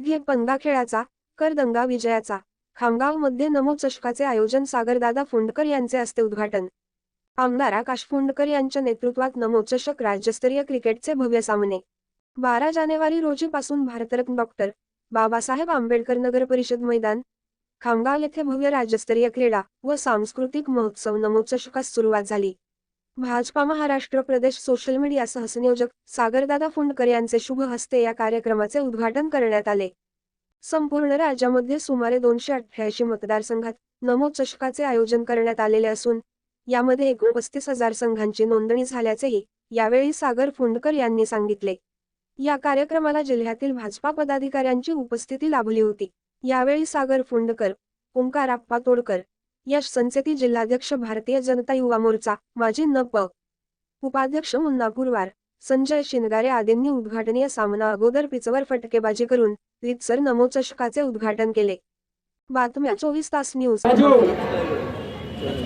घे पंगा खेळाचा कर दंगा विजयाचा. खामगावमध्ये नमोचषकाचे आयोजन सागरदादा फुंडकर यांचे हस्ते उद्घाटन. आमदार आकाश फुंडकर यांच्या नेतृत्वात नमोचषक राज्यस्तरीय क्रिकेटचे भव्य सामने. बारा जानेवारी रोजीपासून भारतरत्न डॉक्टर बाबासाहेब आंबेडकर नगर परिषद मैदान. खामगाव येथे भव्य राज्यस्तरीय क्रीडा व सांस्कृतिक महोत्सव नमोचषकास सुरुवात झाली. भाजपा महाराष्ट्र प्रदेश सोशल मीडिया सहसंयोजक सागरदादा फुंडकर यांचे शुभ हस्ते या कार्यक्रमाचे उद्घाटन करण्यात आले. संपूर्ण राज्यामध्ये सुमारे दोनशे अठ्ठ्याऐंशी मतदारसंघात नमो चषकाचे आयोजन करण्यात आलेले असून यामध्ये एकोणपस्तीस हजार संघांची नोंदणी झाल्याचेही यावेळी सागर फुंडकर यांनी सांगितले. या कार्यक्रमाला जिल्ह्यातील भाजपा पदाधिकाऱ्यांची उपस्थिती लाभली होती. यावेळी सागर फुंडकर ओंकार आप्पा तोडकर यश संचेती जिल्हाध्यक्ष भारतीय जनता युवा मोर्चा माजी नप. उपाध्यक्ष मुन्ना पुरवार संजय शिंदगारे आदींनी उद्घाटनीय सामना अगोदर पिचवर फटकेबाजी करून रितसर नमो चषकाचे उद्घाटन केले. बातम्या चोवीस तास न्यूज.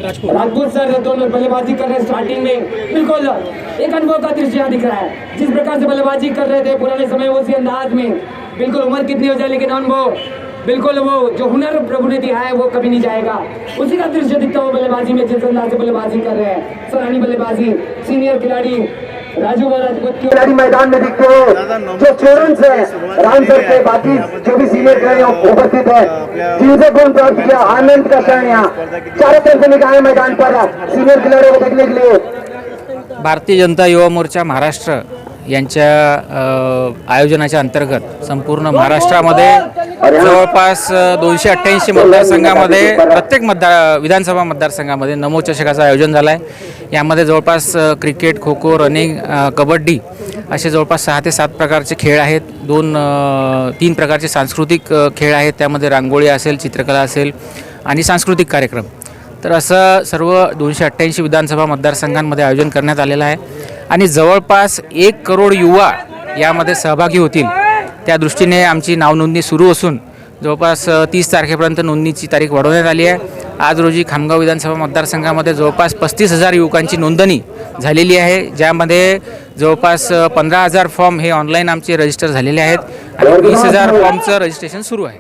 राजपूत सर दोनों बल्लेबाजी कर रहे स्टार्टिंग में बिल्कुल एक अनुभव का दृश्य यहाँ दिख रहा है। जिस प्रकार से बल्लेबाजी कर रहे थे पुराने समय उसी अंदाज में। बिल्कुल उम्र कितनी हो जाए लेकिन अनुभव बिल्कुल वो जो हुनर प्रभु ने दिया है वो कभी नहीं जाएगा। उसी का दृश्य दिखता हुआ बल्लेबाजी में जिस अंदाज से बल्लेबाजी कर रहे हैं। सराहनीय बल्लेबाजी सीनियर खिलाड़ी राजू व राजपूत की खिलाड़ी मैदान में दिखते हैं। जो स्टूडेंट्स है राम सर के बाकी जो भी सीनियर खिलाड़ी उपस्थित है। जिनसे गुण प्राप्त किया आनंद का क्षण यहाँ। चारों तरफ से निकाले मैदान पर सीनियर खिलाड़ियों को देखने के लिए। भारतीय जनता युवा मोर्चा महाराष्ट्र। यांच्या आयोजनाच्या अंतर्गत संपूर्ण महाराष्ट्रामध्ये जवळपास दोनशे अठ्ठ्याऐंशी मतदारसंघामध्ये प्रत्येक मतदार विधानसभा मतदारसंघामध्ये नमो चषकाचं आयोजन झालं आहे यामध्ये जवळपास क्रिकेट खो खो रनिंग कबड्डी असे जवळपास सहा ते सात प्रकारचे खेळ आहेत. दोन तीन प्रकारचे सांस्कृतिक खेळ आहेत. त्यामध्ये रांगोळी असेल चित्रकला असेल आणि सांस्कृतिक कार्यक्रम. तर असं सर्व दोनशे अठ्ठ्याऐंशी विधानसभा मतदारसंघांमध्ये आयोजन करण्यात आलेलं आहे. आणि जवळपास एक करोड युवा यामध्ये सहभागी होतील. त्या दृष्टीने आमची नावनोंदणी सुरू असून जवळपास तीस तारखेपर्यंत नोंदणीची तारीख वाढवण्यात आली आहे. आज रोजी खामगाव विधानसभा मतदारसंघामध्ये जवळपास पस्तीस हजार युवकांची नोंदणी झालेली आहे ज्यामध्ये जवळपास पंधरा हजार फॉर्म हे ऑनलाईन आमचे रजिस्टर झालेले आहेत आणि वीस हजार फॉर्मचं रजिस्ट्रेशन सुरू आहे.